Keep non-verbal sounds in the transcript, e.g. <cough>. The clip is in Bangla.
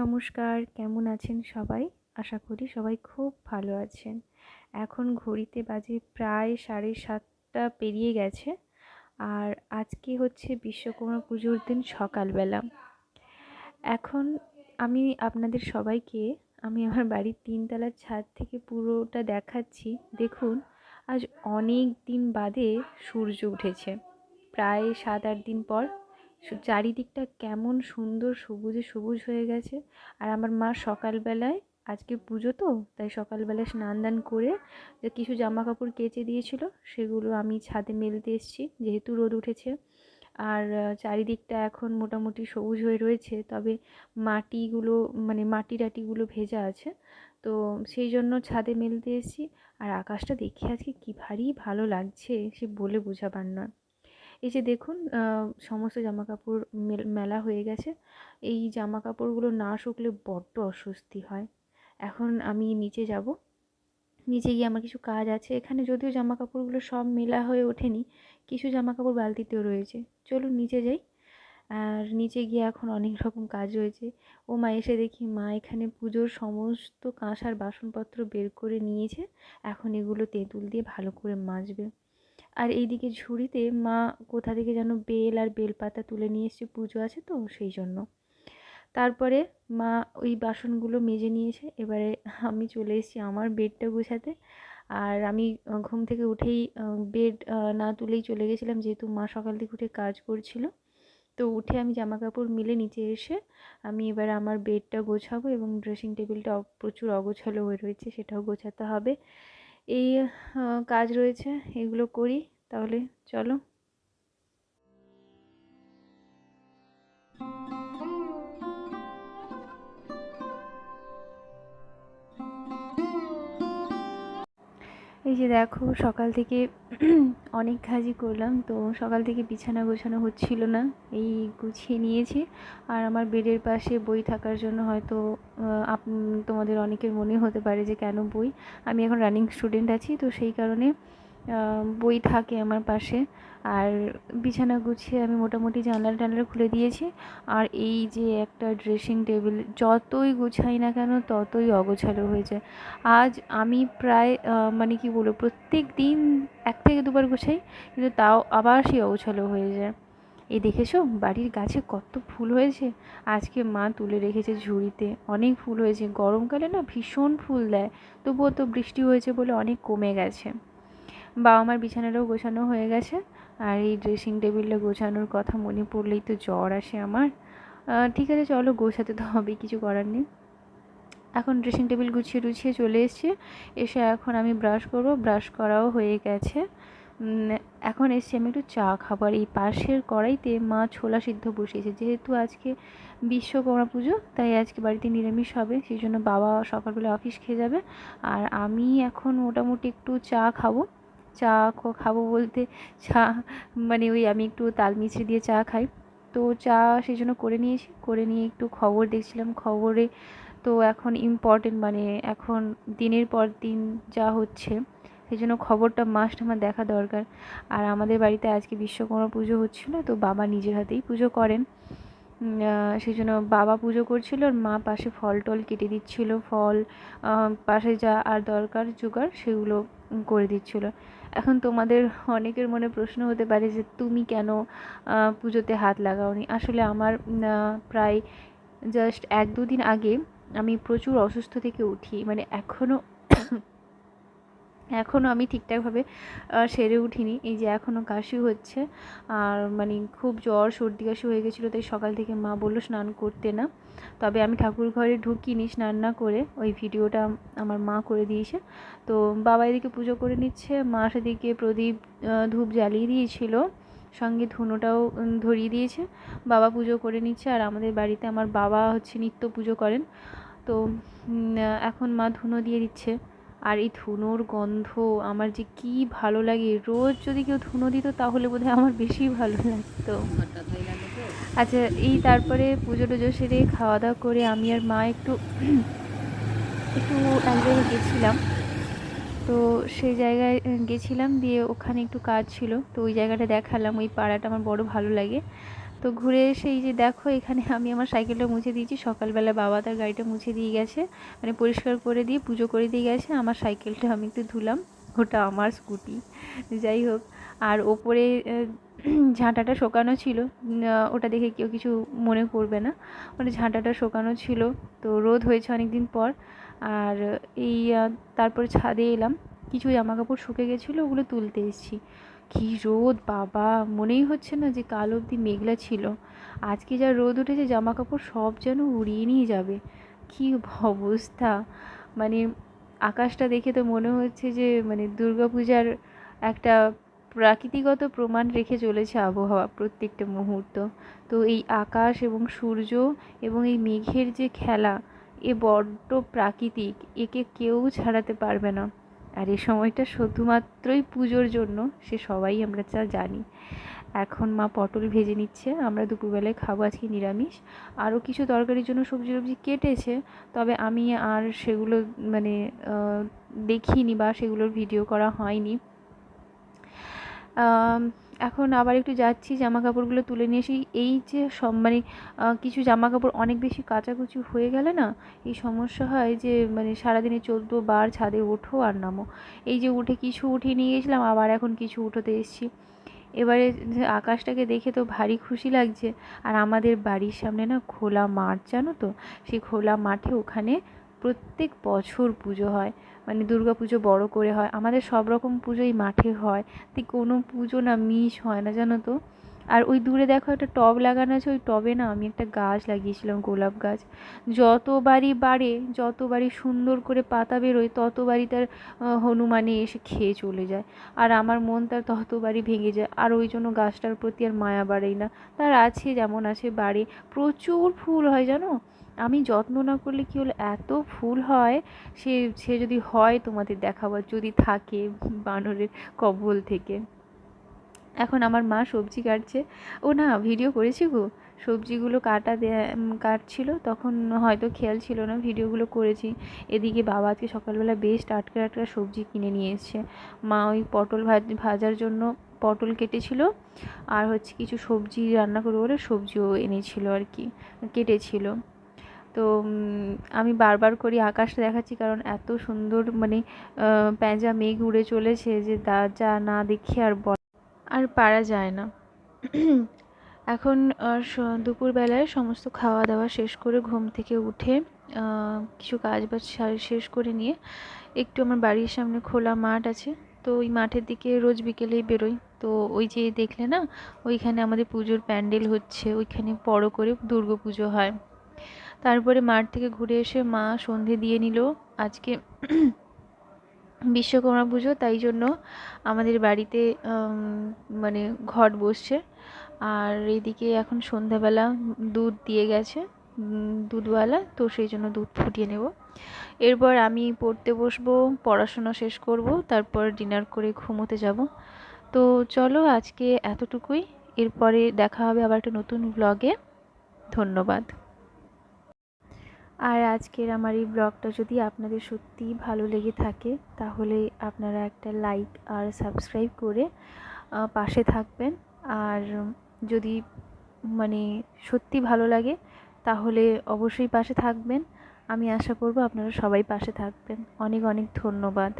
নমস্কার, কেমন আছেন সবাই? আশা করি সবাই খুব ভালো আছেন। এখন ঘড়িতে বাজে প্রায় সাড়ে সাতটা পেরিয়ে গেছে আর আজকে হচ্ছে বিশ্বকর্মা পুজোর দিন সকালবেলা। এখন আমি আপনাদের সবাইকে, আমি আমার বাড়ির তিনতলার ছাদ থেকে পুরোটা দেখাচ্ছি। দেখুন, আজ অনেক দিন বাদে সূর্য উঠেছে। প্রায় সাত আট দিন পর চারিদিকটা কেমন সুন্দর সবুজে সবুজ হয়ে গেছে। আর আমার মা সকালবেলায়, আজকে পুজো তো, তাই সকালবেলায় স্নান দান করে কিছু জামা কাপড় কেচে দিয়েছিল, সেগুলো আমি ছাদে মেলতে এসেছি, যেহেতু রোদ উঠেছে। আর চারিদিকটা এখন মোটামুটি সবুজ হয়ে রয়েছে, তবে মাটিগুলো মানে মাটি টাটিগুলো ভেজা আছে। তো সেই জন্য ছাদে মেলতে এসেছি। আর আকাশটা দেখে আজকে কী ভারী ভালো লাগছে, সে বলে বোঝাবার নয়। এই যে দেখুন সমস্ত জামা কাপড় মেলা হয়ে গেছে। এই জামা কাপড়গুলো না শুকলে বড্ড অস্বস্তি হয়। এখন আমি নিচে যাব। নিচে গিয়ে আমার কিছু কাজ আছে। এখানে যদিও জামা কাপড়গুলো সব মেলা হয়ে ওঠেনি, কিছু জামা কাপড় বালতিতেও রয়েছে। চলুন নিচে যাই। আর নিচে গিয়ে এখন অনেক রকম কাজ রয়েছে। ও মা এসে দেখি, মা এখানে পুজোর সমস্ত কাঁসার বাসনপত্র বের করে নিয়েছে। এখন এগুলো তেঁতুল দিয়ে ভালো করে মাজবে। আর এইদিকে ঝুড়িতে মা কোথা থেকে যেন বেল আর বেলপাতা তুলে নিয়ে এসছে, পুজো আছে তো সেই জন্য। তারপরে মা ওই বাসনগুলো মেজে নিয়েছে, এবারে আমি চলে এসেছি আমার বেডটা গোছাতে। আর আমি ঘুম থেকে উঠেই বেড না তুলেই চলে গেছিলাম, যেহেতু মা সকাল থেকে উঠে কাজ করছিল। তো উঠে আমি জামা কাপড় মিলে নিচে এসে আমি এবার আমার বেডটা গোছাবো এবং ড্রেসিং টেবিলটা প্রচুর অগোছালো হয়ে রয়েছে, সেটাও গোছাতে হবে। এই কাজ রয়েছে এগুলো করি তাহলে চলো। এই যে দেখো, সকাল থেকে <clears throat> অনেক কাজই করলাম, তো সকাল থেকে বিছানা গোছানো হচ্ছিল না, এই গুছিয়ে নিয়েছি। আর আমার বেডের পাশে বই থাকার জন্য হয়তো আপ, তোমাদের অনেকের মনে হতে পারে যে কেন বই? আমি এখন রানিং স্টুডেন্ট আছি, তো সেই কারণে বই থাকে আমার পাশে। আর বিছানা গুছিয়ে আমি মোটামুটি জানলা টানলা খুলে দিয়েছি। আর এই যে একটা ড্রেসিং টেবিল যতই গুছাই না কেন ততই অগোছালো হয়ে যায়। আজ আমি প্রায় মানে কি বলব, প্রত্যেক দিন এক থেকে দুবার গোছাই, কিন্তু তাও আবার সেই অগোছালো হয়ে যায়। এই দেখেছ? বাড়ির গাছে কত ফুল হয়েছে। আজকে মা তুলে রেখেছে ঝুড়িতে। অনেক ফুল হয়েছে। গরমকালে না ভীষণ ফুল দেয়। তবুও তো বৃষ্টি হয়েছে বলে অনেক কমে গেছে। বাবা মার বিছানাটাও গোছানো হয়ে গেছে। আর এই ড্রেসিং টেবিলটা গোছানোর কথা মনে পড়লেই তো জ্বর আসে আমার। ঠিক আছে, চলো গোছাতে তো হবেই কিছু করার নেই। এখন ড্রেসিং টেবিল গুছিয়ে টুছিয়ে চলে এসেছি। এসে এখন আমি ব্রাশ করব ব্রাশ করাও হয়ে গেছে। এখন এসছি আমি একটু চা খাব। আর এই পাশের কড়াইতে মা ছোলা সিদ্ধ বসিয়েছে। যেহেতু আজকে বিশ্বকর্মা পুজো, তাই আজকে বাড়িতে নিরামিষ হবে, সেই জন্য বাবা সকালবেলা অফিস খেয়ে যাবে। আর আমি এখন মোটামুটি একটু চা খাব। চা খাব বলতে। চা মানে ওই আমি একটু তাল মিছরি দিয়ে চা খাই। তো চা সেই জন্য করে নিয়েছি। করে নিয়ে একটু খবর দেখছিলাম। খবরে তো এখন ইম্পর্টেন্ট মানে এখন দিনের পর দিন যা হচ্ছে সেই জন্য খবরটা মাস্ট আমার দেখা দরকার। আর আমাদের বাড়িতে আজকে বিশ্বকর্মা পুজো হচ্ছিল, তো বাবা নিজের হাতেই পুজো করেন। সেই জন্য বাবা পুজো করছিল আর মা পাশে ফল টল কেটে দিচ্ছিল। ফল পাশে যা আর দরকার, জোগাড়, সেগুলো করে দিচ্ছিল। এখন তোমাদের অনেকের মনে প্রশ্ন হতে পারে যে, তুমি কেন পুজোতে হাত লাগাওনি? আসলে আমার প্রায় জাস্ট এক দুদিন আগে আমি প্রচুর অসুস্থ থেকে উঠি। মানে এখনও এখনও আমি ঠিকঠাকভাবে সেরে উঠিনি। এই যে এখনও কাশি হচ্ছে। আর মানে খুব জ্বর, সর্দি কাশি হয়ে গেছিল, তাই সকাল থেকে মা বলল স্নান করতে না। তবে আমি ঠাকুর ঘরে ঢুকিনি স্নান না করে। ওই ভিডিওটা আমার মা করে দিয়েছে। তো বাবা এদিকে পুজো করে নিচ্ছে। মা সেদিকে প্রদীপ ধূপ জ্বালিয়ে দিয়েছিল। সঙ্গে ধুনোটাও ধরিয়ে দিয়েছে। বাবা পুজো করে নিচ্ছে। আর আমাদের বাড়িতে আমার বাবা হচ্ছে নিত্য পুজো করেন। তো এখন মা ধুনো দিয়ে দিচ্ছে। আর এই ধুনোর গন্ধ, আমার যে কি ভালো লাগে, রোজ যদি কেউ ধুনো দিত তাহলে বোধহয় আমার বেশি ভালো লাগতো। আচ্ছা এই তারপরে পুজো টুজো সেরে খাওয়া দাওয়া করে আমি আর মা একটু একটু এক জায়গায় গেছিলাম। তো সেই জায়গায়, গেছিলাম, দিয়ে ওখানে একটু কাজ ছিল। তো ওই জায়গাটা দেখালাম, ওই পাড়াটা আমার বড় ভালো লাগে। তো ঘুরে এসে এই যে দেখো, এখানে আমি আমার সাইকেলটা মুছে দিয়েছি। সকালবেলা বাবা তার গাড়িটা মুছে দিয়ে গেছে। মানে পরিষ্কার করে দিয়ে, পুজো করে দিয়ে গেছে। আমার সাইকেলটা আমি একটু ধুলাম। ওটা আমার স্কুটি। যাই হোক, আর ওপরে ঝাঁটাটা শোকানো ছিল। ওটা দেখে কেউ কিছু মনে করবে না। ওটা ঝাঁটাটা শোকানো ছিল। তো রোদ হয়েছে অনেক দিন পর। আর এই তারপর ছাদে এলাম। কিছু জামা কাপড় শুকে গেছিল, ওগুলো তুলতে এসেছি। কী রোদ, বাবা। মনেই হচ্ছে না যে কাল অবধি মেঘলা ছিল। আজকে যা রোদ উঠেছে জামা কাপড় সব যেন উড়িয়ে নিয়ে যাবে। কী অবস্থা। মানে আকাশটা দেখে তো মনে হচ্ছে যে মানে দুর্গাপূজার একটা প্রাকৃতিগত প্রমাণ রেখে চলেছে আবহাওয়া প্রত্যেকটা মুহূর্ত। তো এই আকাশ এবং সূর্য এবং এই মেঘের যে খেলা, এ বড্ড প্রাকৃতিক। একে কেউ ছাড়াতে পারবে না। আর এই সময়টা শুধুমাত্রই পুজোর জন্য, সে সবাই আমরা চা জানি। এখন মা পটল ভেজে নিচ্ছে, আমরা দুপুরবেলায় খাব আজকে নিরামিষ। আরও কিছু তরকারির জন্য সবজি টবজি কেটেছে, তবে আমি আর সেগুলো মানে দেখিনি বা সেগুলোর ভিডিও করা হয়নি। এখন আবার একটু যাচ্ছি জামা কাপড়গুলো তুলে নিয়ে এসে এই যে সব মানে কিছু জামা কাপড় অনেক বেশি কাচাকুচি হয়ে গেলে না, এই সমস্যা হয় যে মানে সারাদিনে চোদ্দ বার ছাদে ওঠো আর নামো। এই যে উঠে কিছু উঠিয়ে নিয়ে গেছিলাম, আবার এখন কিছু উঠোতে এসেছি। এবারে আকাশটাকে দেখে তো ভারী খুশি লাগছে। আর আমাদের বাড়ির সামনে না খোলা মাঠ, জানো তো? সেই খোলা মাঠে ওখানে প্রত্যেক বছর পুজো হয়। মানে দুর্গা পুজো বড়ো করে হয়। আমাদের সব রকম পুজোই মাঠে হয়। তাই কোনো পুজো না, মিস হয় না, জানো তো? আর ওই দূরে দেখো একটা টব লাগানো আছে, ওই টবে না আমি একটা গাছ লাগিয়েছিলাম, গোলাপ গাছ। যতবারই বাড়ে, যতবারই সুন্দর করে পাতা বেরোয়, ততবারই তার হনুমানে এসে খেয়ে চলে যায়। আর আমার মন তার ততবারই ভেঙে যায়। আর ওই জন্য গাছটার প্রতি আর মায়া বাড়েই না। তার আছে, যেমন আছে, বাড়ে। প্রচুর ফুল হয়, জানো? আমি যত্ন না করলে কী হলো? এত ফুল হয়, সে সে যদি হয় তোমাদের দেখাবার যদি থাকে বানরের কবল থেকে। এখন আমার মা সবজি কাটছে। ও না ভিডিও করেছি গো। সবজিগুলো কাটা কাটছিল। তখন হয়তো খেয়াল ছিল না ভিডিওগুলো করেছি। এদিকে বাবা আজকে সকালবেলা বেশ টাটকা টাটকা সবজি কিনে নিয়ে এসছে। মা ওই পটল ভাজার জন্য পটল কেটেছিল। আর হচ্ছে কিছু সবজি রান্না করব বলে সবজিও এনেছিল আর কি, কেটেছিল। তো আমি বারবার করি আকাশটা দেখাচ্ছি কারণ এত সুন্দর মানে প্যাঁজা মেঘ উড়ে চলেছে যে দা যা না দেখে আর আর পারা যায় না। এখন দুপুরবেলায় সমস্ত খাওয়া দাওয়া শেষ করে ঘুম থেকে উঠে কিছু কাজ বাজ শেষ করে নিয়ে একটু আমার বাড়ির সামনে খোলা মাঠ আছে। তো ওই মাঠের দিকে রোজ বিকেলেই বেরোই। তো ওই যে দেখলে না, ওইখানে আমাদের পুজোর প্যান্ডেল হচ্ছে, ওইখানে বড় করে দুর্গা পুজো হয়। তারপরে মাঠ থেকে ঘুরে এসে মা সন্ধে দিয়ে নিল। আজকে বিশ্বকর্মা পুজো, তাই জন্য আমাদের বাড়িতে মানে ঘট বসছে। আর এদিকে এখন সন্ধ্যাবেলা দুধ দিয়ে গেছে দুধওয়ালা, তো সেই জন্য দুধ ফুটিয়ে নেব। এরপর আমি পড়তে বসবো, পড়াশোনা শেষ করব, তারপর ডিনার করে ঘুমোতে যাব। তো চলো আজকে এতটুকুই, এরপরে দেখা হবে আবার একটা নতুন ব্লগে ধন্যবাদ। আর আজকের আমার এই ব্লগটা যদি আপনাদের সত্যিই ভালো লেগে থাকে, তাহলে আপনারা একটা লাইক আর সাবস্ক্রাইব করে পাশে থাকবেন। আর যদি মানে সত্যি ভালো লাগে, তাহলে অবশ্যই পাশে থাকবেন। আমি আশা করব আপনারা সবাই পাশে থাকবেন। অনেক অনেক ধন্যবাদ।